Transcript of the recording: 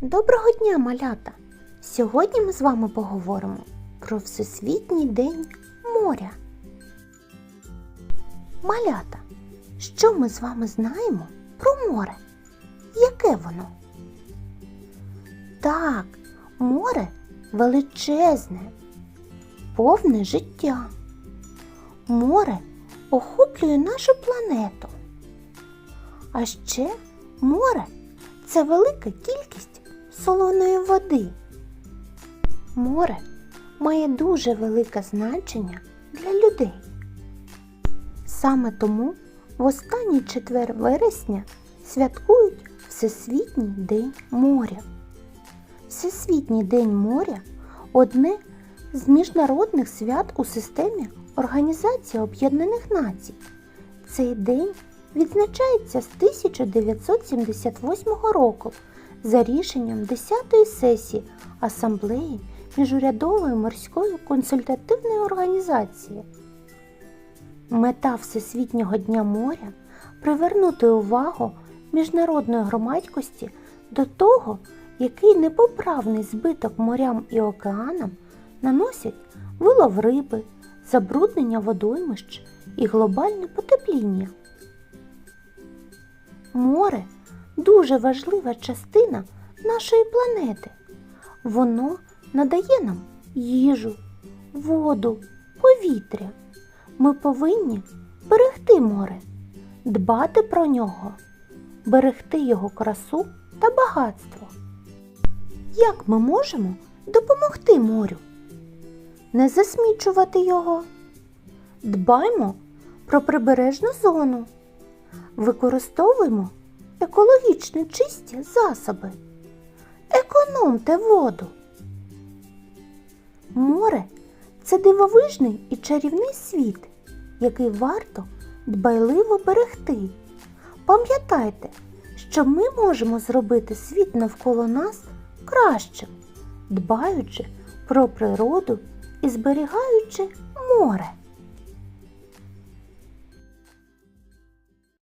Доброго дня, малята! Сьогодні ми з вами поговоримо про Всесвітній день моря. Малята, що ми з вами знаємо про море? Яке воно? Так, море величезне, повне життя. Море охоплює нашу планету. А ще море це велика кількість солоної води. Море має дуже велике значення для людей. Саме тому в останній четвер вересня святкують Всесвітній день моря. Всесвітній день моря одне з міжнародних свят у системі Організації Об'єднаних Націй. Цей день відзначається з 1978 року за рішенням 10-ї сесії Асамблеї Міжурядової морської консультативної організації. Мета Всесвітнього дня моря привернути увагу міжнародної громадськості до того, який непоправний збиток морям і океанам наносять вилов риби, забруднення водоймищ і глобальне потепління. Дуже важлива частина нашої планети. Воно надає нам їжу, воду, повітря. Ми повинні берегти море, дбати про нього, берегти його красу та багатство. Як ми можемо допомогти морю? Не засмічувати його. Дбаймо про прибережну зону. Використовуємо екологічно чисті засоби. Економте воду. Море це дивовижний і чарівний світ, який варто дбайливо берегти. Пам'ятайте, що ми можемо зробити світ навколо нас кращим, дбаючи про природу і зберігаючи море.